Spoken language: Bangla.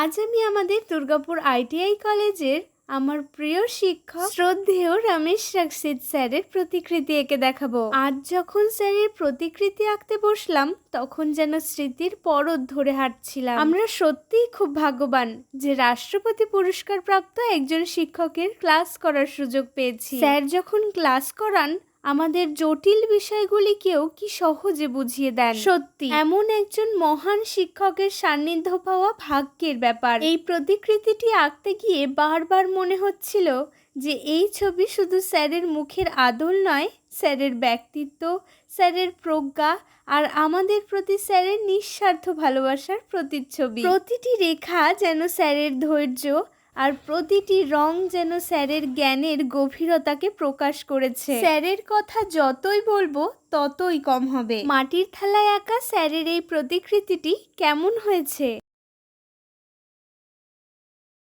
আজ আমি আমাদের দুর্গাপুর আইটিআই কলেজের আমার প্রিয় শিক্ষক শ্রদ্ধেয় রমেশ রাকসিদ স্যারের প্রতিকৃতি এঁকে দেখাবো। আজ যখন স্যারের প্রতিকৃতি আঁকতে বসলাম, তখন যেন স্মৃতির পরত ধরে হাঁটছিলাম। আমরা সত্যিই খুব ভাগ্যবান যে রাষ্ট্রপতি পুরস্কার প্রাপ্ত একজন শিক্ষকের ক্লাস করার সুযোগ পেয়েছি। স্যার যখন ক্লাস করান আমাদের জটিল বিষয়গুলিকেও কি সহজে বুঝিয়ে দেন? সত্যি। এমন একজন মহান শিক্ষকের সান্নিধ্য পাওয়া ভাগ্যের ব্যাপার। এই প্রতিকৃতিটি আঁকতে গিয়ে বারবার মনে হচ্ছিল যে এই ছবি শুধু স্যারের মুখের আদল নয় স্যারের ব্যক্তিত্ব স্যারের প্রজ্ঞা আর আমাদের প্রতি স্যারের নিঃস্বার্থ ভালোবাসার প্রতিচ্ছবি। প্রতিটি রেখা যেন স্যারের ধৈর্য আর প্রতিটি রং যেন স্যারের জ্ঞানের গভীরতাকে প্রকাশ করেছে। স্যারের কথা যতই বলব, ততই কম হবে। মাটির থালায় আঁকা স্যারের এই প্রতিকৃতিটি কেমন হয়েছে?